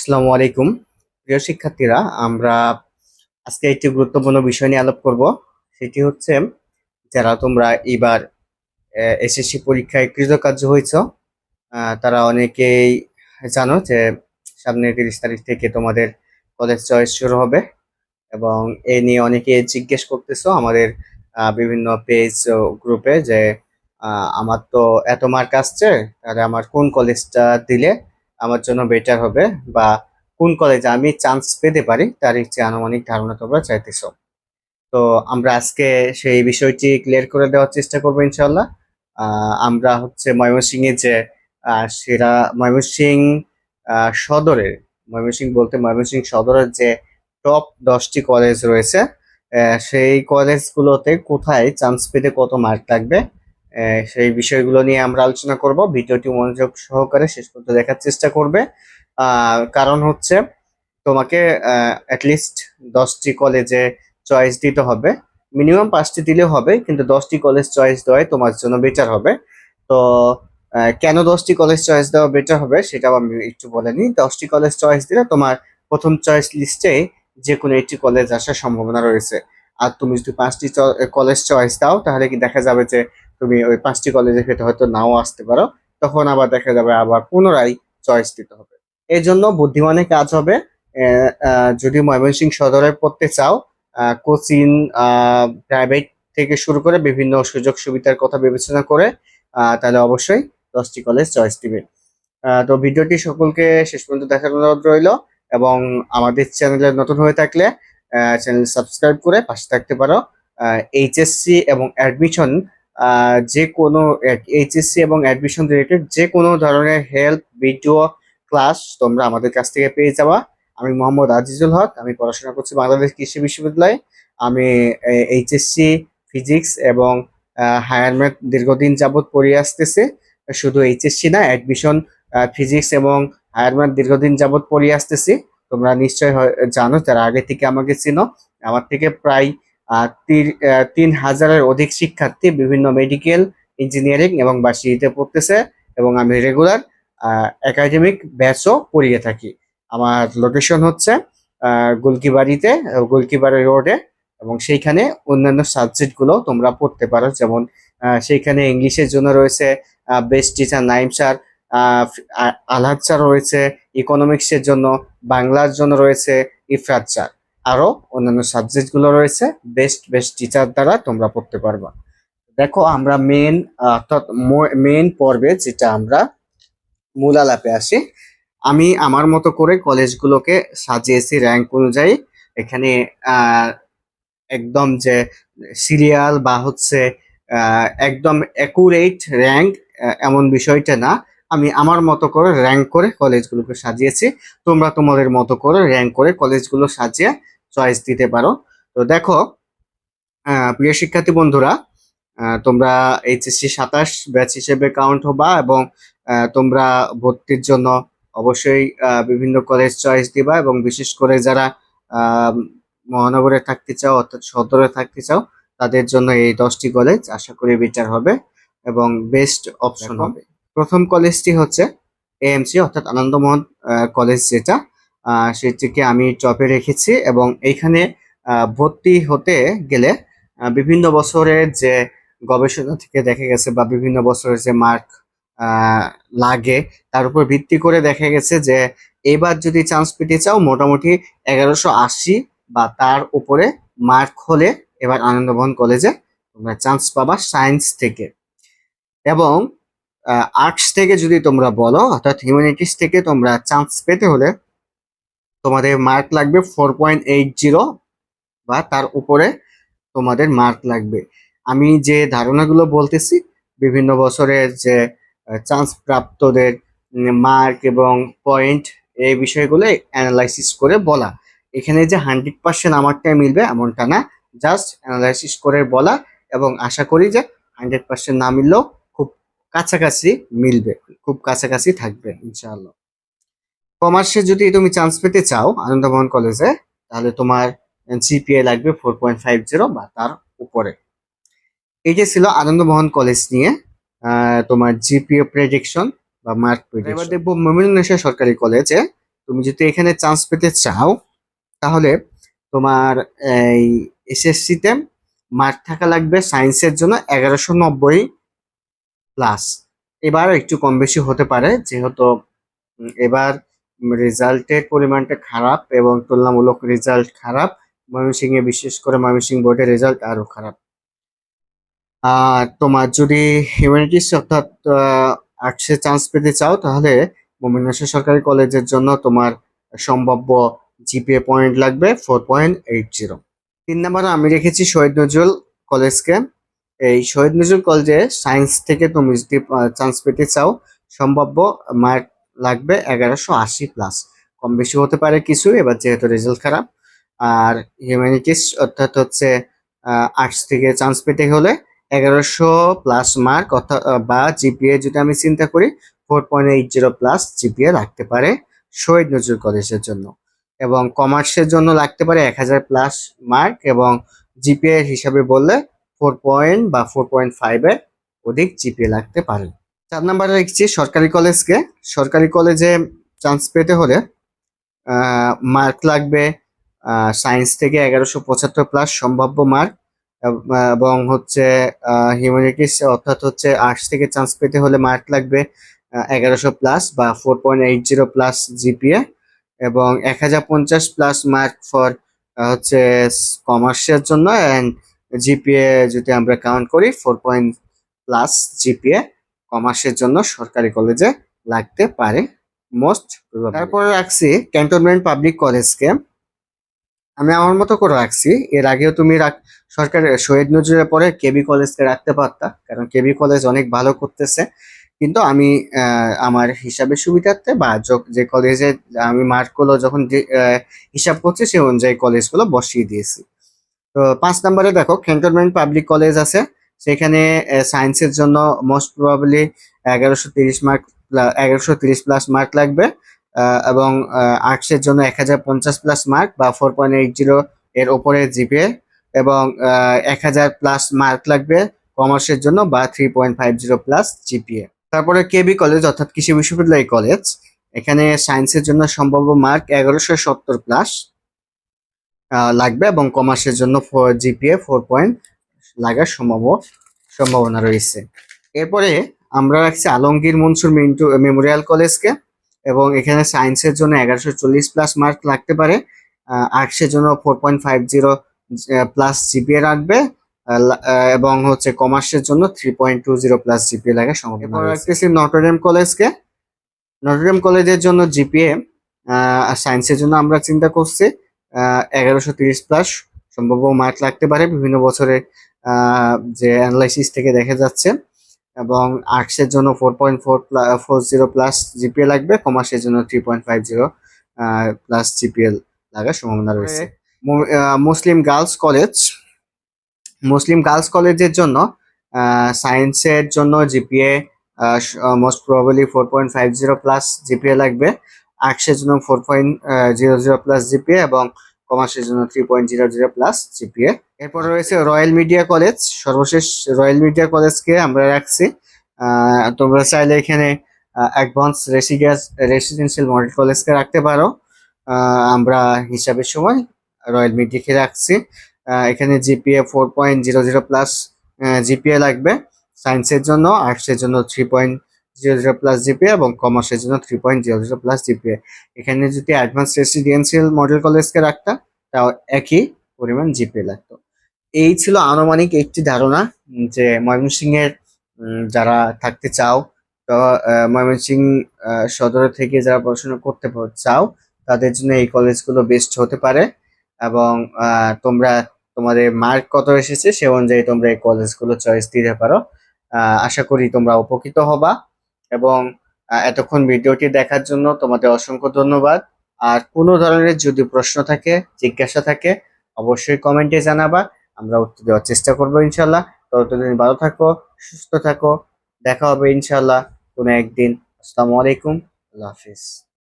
আসসালামু আলাইকুম। প্রিয় শিক্ষার্থীরা, আমরা আজকে একটি গুরুত্বপূর্ণ বিষয় নিয়ে আলাপ করব। সেটি হচ্ছে, যারা তোমরা এবার এসএসসি পরীক্ষায় কৃতকার্য হয়েছ তারা অনেকেই জানো যে, সামনে তিরিশ তারিখ থেকে তোমাদের কলেজ চয়েস শুরু হবে এবং এ নিয়ে অনেকে জিজ্ঞেস করতেছো আমাদের বিভিন্ন পেজ গ্রুপে যে আমার তো এত মার্ক আসছে, তাহলে আমার কোন কলেজটা দিলে আমার জন্য বেটার হবে বা কোন কলেজে আমি চান্স পেতে পারি, তার একটি আনুমানিক ধারণা তোমরা চাইতেছ। তো আমরা আজকে সেই বিষয়টি ক্লিয়ার করে দেওয়ার চেষ্টা করব ইনশাল্লাহ আমরা হচ্ছে ময়মনসিং এর যে সেরা ময়মনসিং সদরের ময়মনসিং বলতে ময়মনসিং সদরের যে টপ দশটি কলেজ রয়েছে সেই কলেজগুলোতে কোথায় চান্স পেতে কত মার্ক লাগবে সেই বিষয়গুলো নিয়ে আমরা আলোচনা করব। ভিডিওটি মনোযোগ সহকারে শেষ পর্যন্ত দেখার চেষ্টা করবে। কারণ হচ্ছে তোমাকে অ্যাটলিস্ট দশটি কলেজে চয়েস দিতে হবে। মিনিমাম পাঁচটি দিলেও হবে, কিন্তু দশটি কলেজ চয়েস দেওয়াই তোমার জন্য বেটার হবে। তো কেন দশটি কলেজ চয়েস দেওয়া বেটার হবে সেটাও আমি একটু বলে নিই। দশটি কলেজ চয়েস দিলে তোমার প্রথম চয়েস লিস্টে যে কোনো একটি কলেজ আসার সম্ভাবনা রয়েছে। আর তুমি যদি পাঁচটি কলেজ চয়েস দাও, তাহলে কি দেখা যাবে যে তুমি ওই পাঁচটি কলেজের ক্ষেত্রে হয়তো নাও আসতে পারো, তখন আবার দেখা যাবে আবার পুনরায় চয়েস দিতে হবে। এই জন্য বুদ্ধিমানের কাজ হবে যদি ময়মনসিংহ সদরে পড়তে চাও কোচিং প্রাইভেট থেকে শুরু করে বিভিন্ন সুযোগ সুবিধার কথা বিবেচনা করে তাহলে অবশ্যই দশটি কলেজ চয়েস দিবে। তো ভিডিওটি সকলকে শেষ পর্যন্ত দেখার অনুরোধ রইল এবং আমাদের চ্যানেলে নতুন হয়ে থাকলে চ্যানেল সাবস্ক্রাইব করে পাশে থাকতে পারো। এইচএসসি এবং অ্যাডমিশন যে কোনো এইচএসসি এবং অ্যাডমিশন রিলেটেড যে কোনো ধরনের হেল্প ভিডিও ক্লাস তোমরা আমাদের কাছ থেকে পেয়ে যাওয়া আমি মোহাম্মদ আজিজুল হক, আমি পড়াশোনা করছি বাংলাদেশ কৃষি বিশ্ববিদ্যালয়ে। আমি এইচএসসি ফিজিক্স এবং হায়ার ম্যাথ দীর্ঘদিন যাবৎ পড়িয়ে আসতেছে। শুধু এইচএসসি না অ্যাডমিশন ফিজিক্স এবং হায়ার ম্যাথ দীর্ঘদিন যাবৎ পড়িয়ে আসতেছি। তোমরা নিশ্চয়ই হয়- জানো, যারা আগে থেকে আমাকে চিনো, আমার থেকে প্রায় তিন হাজারের অধিক শিক্ষার্থী বিভিন্ন মেডিকেল ইঞ্জিনিয়ারিং এবং বার্ষিকীতে পড়তেছে এবং আমি রেগুলার একাডেমিক ব্যাচও পড়িয়ে থাকি। আমার লোকেশন হচ্ছে গুলকিবাড়িতে, গুলকিবাড়ি রোডে এবং সেইখানে অন্যান্য সাবজেক্টগুলো তোমরা পড়তে পারো। যেমন সেইখানে ইংলিশের জন্য রয়েছে best teacher Naim sir Alhad sir রয়েছে ইকোনমিক্সের জন্য, বাংলার জন্য রয়েছে, ইফরাত স্যার। আরও অন্যান্য সাবজেক্টগুলো রয়েছে বেস্ট বেস্ট টিচার দ্বারা তোমরা পড়তে পারবা। দেখো, আমরা মেন অর্থাৎ মেন পর্বে যেটা আমরা মূল আলাপে আসি, আমি আমার মতো করে কলেজগুলোকে সাজিয়েছি র্যাঙ্ক অনুযায়ী। এখানে একদম যে সিরিয়াল বা হচ্ছে একদম অ্যাকুরেট র্যাঙ্ক এমন বিষয়টা না। আমি আমার মতো করে র্যাঙ্ক করে কলেজগুলোকে সাজিয়েছি। তোমরা তোমাদের মতো করে র্যাঙ্ক করে কলেজগুলো সাজিয়ে চয়েস দিতে পারো। তো দেখো প্রিয় শিক্ষার্থী বন্ধুরা তোমরা এইচএসসি সাতাশ ব্যাচ হিসেবে কাউন্ট হবা এবং তোমরা ভর্তির জন্য অবশ্যই বিভিন্ন কলেজ চয়েস দিবা এবং বিশেষ করে যারা মহানগরে থাকতে চাও অর্থাৎ সদরে থাকতে চাও তাদের জন্য এই দশটি কলেজ আশা করি বিচার হবে এবং বেস্ট অপশন হবে। প্রথম কলেজটি হচ্ছে এএমসি অর্থাৎ আনন্দমোহন কলেজ যেটা। সেটিকে আমি টপে রেখেছি এবং এইখানে ভর্তি হতে গেলে বিভিন্ন বছরের যে গবেষণা থেকে দেখা গেছে বা বিভিন্ন বছরের যে মার্ক লাগে, তার উপর ভিত্তি করে দেখা গেছে যে এবার যদি চান্স পেতে চাও, মোটামুটি এগারোশো আশি বা তার উপরে মার্ক হলে এবার আনন্দমোহন কলেজে তোমরা চান্স পাবা সায়েন্স থেকে। এবং আর্টস থেকে যদি তোমরা বলো, অর্থাৎ হিউম্যানিটিস থেকে তোমরা চান্স পেতে হলে তোমাদের মার্ক লাগবে ফোর পয়েন্ট এইট জিরো বা তার উপরে তোমাদের মার্ক লাগবে। আমি যে ধারণাগুলো বলতেছি, বিভিন্ন বছরের যে চান্স প্রাপ্তদের মার্ক এবং পয়েন্ট এই বিষয়গুলো অ্যানালাইসিস করে বলা। এখানে যে হান্ড্রেড পার্সেন্ট আমারটাই মিলবে এমনটা না জাস্ট অ্যানালাইসিস করে বলা এবং আশা করি যে হান্ড্রেড পার্সেন্ট না মিললেও কাছাকাছি মিলবে খুব কাছাকাছি থাকবে ইনশাআল্লাহ। কমার্সে যদি তুমি চান্স পেতে চাও আনন্দমোহন কলেজে তাহলে তোমার জিপিএ লাগবে ফোর পয়েন্ট ফাইভ জিরো বা তার উপরে। এইটা ছিল আনন্দমোহন কলেজ নিয়ে তোমার জিপিএ প্রেডিকশন বা মার্ক এবার দেখব মমিনুন্নেশা সরকারি কলেজে তুমি যদি এখানে চান্স পেতে চাও তাহলে তোমার এই এসএসসিতে মার্ক থাকা লাগবে সায়েন্সের জন্য এগারোশো নব্বই প্লাস এবার একটু কম বেশি হতে পারে, যেহেতু এবার রেজাল্টের পরিমাণটা খারাপ এবং তুলনামূলক রেজাল্ট খারাপ। ময়মনসিংহে বিশেষ করে ময়মনসিংহ বোর্ডের রেজাল্ট আরও খারাপ। আর তোমার যদি হিউম্যানিটিস অর্থাৎ আর্টসে চান্স পেতে চাও, তাহলে মোমিনাসা সরকারি কলেজের জন্য তোমার সম্ভাব্য জিপিএ পয়েন্ট লাগবে ফোর পয়েন্ট এইট জিরো তিন নম্বরে আমি রেখেছি শহীদ নজরুল কলেজকে। এই শহীদ নজরুল কলেজে সায়েন্স থেকে তুমি যদি চান্স পেতে চাও, সম্ভাব্য মার্ক লাগবে এগারোশো আশি প্লাস কম বেশি হতে পারে কিছু, এবার যেহেতু রেজাল্ট খারাপ। আর হিউম্যানিটিস অর্থাৎ হচ্ছে আর্টস থেকে চান্স পেতে হলে এগারোশো প্লাস মার্ক অর্থাৎ বা জিপিএ যদি আমি চিন্তা করি four point eight zero plus GPA লাগতে পারে শহীদ নজরুল কলেজের জন্য। এবং কমার্সের জন্য লাগতে পারে এক হাজার প্লাস মার্ক এবং জিপিএ হিসাবে বললে ফোর পয়েন্ট বা ফোর পয়েন্ট ফাইভের অধিক জিপিএ লাগতে পারে। চার নম্বরে লিখছি সরকারি কলেজকে। সরকারি কলেজে চান্স পেতে হলে মার্ক লাগবে সায়েন্স থেকে এগারোশো পঁচাত্তর প্লাস সম্ভাব্য মার্ক এবং হচ্ছে হিউম্যানিটিস অর্থাৎ হচ্ছে আর্টস থেকে চান্স পেতে হলে মার্ক লাগবে এগারোশো প্লাস বা four point eight zero plus GPA এবং এক হাজার পঞ্চাশ প্লাস মার্ক ফর হচ্ছে কমার্সের জন্য অ্যান্ড জিপিএ যদি আমরা কাউন্ট করি ফোর পয়েন্ট প্লাস জিপিএ কমার্সের জন্য সরকারি কলেজে লাগতে পারে মোস্ট তারপরে রাখছি ক্যান্টনমেন্ট পাবলিক কলেজকে আমি আমার মতো করে রাখছি। এর আগেও তুমি রাখ সরকারের শহীদ নজরুলের পরে কেবি কলেজকে রাখতে পারতা, কারণ কেবি কলেজ অনেক ভালো করতেছে। কিন্তু আমি আমার হিসাবে সুবিধার্থে বা যে কলেজে আমি মার্কগুলো যখন হিসাব করছি, সেই অনুযায়ী কলেজগুলো বসিয়ে দিয়েছি। তো পাঁচ নম্বরে দেখো ক্যান্টনমেন্ট পাবলিক কলেজ আছে। সেখানে সায়েন্সের জন্য মোস্ট প্রবাবলি এগারোশো তিরিশ মার্ক এগারোশো তিরিশ প্লাস মার্ক লাগবে। এবং আর্টসের জন্য এক হাজার পঞ্চাশ প্লাস মার্ক বা ফোর পয়েন্ট এইট জিরো এর ওপরে জিপিএ এবং এক হাজার প্লাস মার্ক লাগবে কমার্সের জন্য বা three point five zero plus GPA তারপরে কেবি কলেজ অর্থাৎ কৃষি বিশ্ববিদ্যালয় কলেজ এখানে সায়েন্সের জন্য সম্ভাব্য মার্ক এগারোশো সত্তর প্লাস লাগবে এবং কমার্সের জন্য জিপিএ ফোর পয়েন্ট লাগার সম্ভাব্য সম্ভাবনা রয়েছে। এরপরে আমরা রাখছি আলমগীর মনসুর মিন্টু মেমোরিয়াল কলেজকে এবং এখানে সায়েন্সের জন্য এগারোশো চল্লিশ প্লাস মার্ক লাগতে পারে। আর্টসের জন্য four point five zero plus GPA রাখবে এবং হচ্ছে কমার্সের জন্য three point two zero plus GPA লাগার সম্ভাবনা রাখতেছি নটরডেম কলেজকে। নটরডেম কলেজের জন্য জিপিএ সায়েন্সের জন্য আমরা চিন্তা করছি। এগারোশো তিরিশ প্লাস সম্ভাব্য মার্ক লাগতে পারে। বিভিন্ন বছরে যে অ্যানালাইসিস থেকে দেখা যাচ্ছে। এবং আর্টসের জন্য four point four four zero plus GPA লাগবে। কমার্সের জন্য three point five zero plus GPA লাগার সম্ভাবনা রয়েছে। Muslim girls college Muslim girls কলেজের জন্য সায়েন্সের জন্য GPA most probably four point five zero plus GPA লাগবে। আর্টসের জন্য four point zero zero plus GPA এবং কমার্সের জন্য three point zero zero plus GPA এরপর রয়েছে রয়্যাল মিডিয়া কলেজ সর্বশেষ রয়্যাল মিডিয়া কলেজকে আমরা রাখছি। তোমরা চাইলে এখানে অ্যাডভান্স রেসিডেন্স রেসিডেন্সিয়াল মডেল কলেজকে রাখতে পারো। আমরা হিসাবের সময় রয়্যাল মিডিয়াকে রাখছি। এখানে GPA four point zero zero plus GPA লাগবে। সায়েন্সের জন্য আর্টসের জন্য three point zero zero plus GPA এবং কমার্সের জন্য three point zero zero plus GPA. এখানে যদি অ্যাডভান্স রেসিডেন্সিয়াল মডেল কলেজকে রাখতা তাও একই পরিমাণ জিপিএ লাগতো। এই ছিল আনুমানিক একটি ধারণা যে ময়মনসিংহের যারা থাকতে চাও তো ময়মনসিংহ সদর থেকে যারা পড়াশোনা করতে চাও, তাদের জন্য এই কলেজগুলো বেস্ট হতে পারে এবং তোমরা তোমাদের মার্ক কত এসেছে সে অনুযায়ী তোমরা এই কলেজগুলো চয়েস দিতে পারো। আশা করি তোমরা উপকৃত হবা। এবং এতক্ষণ ভিডিওটি দেখার জন্য তোমাদের অসংখ্য ধন্যবাদ। আর কোনো ধরনের যদি প্রশ্ন থাকে, জিজ্ঞাসা থাকে, অবশ্যই কমেন্টে জানাবা, আমরা উত্তর দেওয়ার চেষ্টা করব ইনশাল্লাহ ততদিন ভালো থাকো, সুস্থ থাকো, দেখা হবে ইনশাল্লাহ কোনো একদিন। আসসালামু আলাইকুম, আল্লাহ হাফিজ।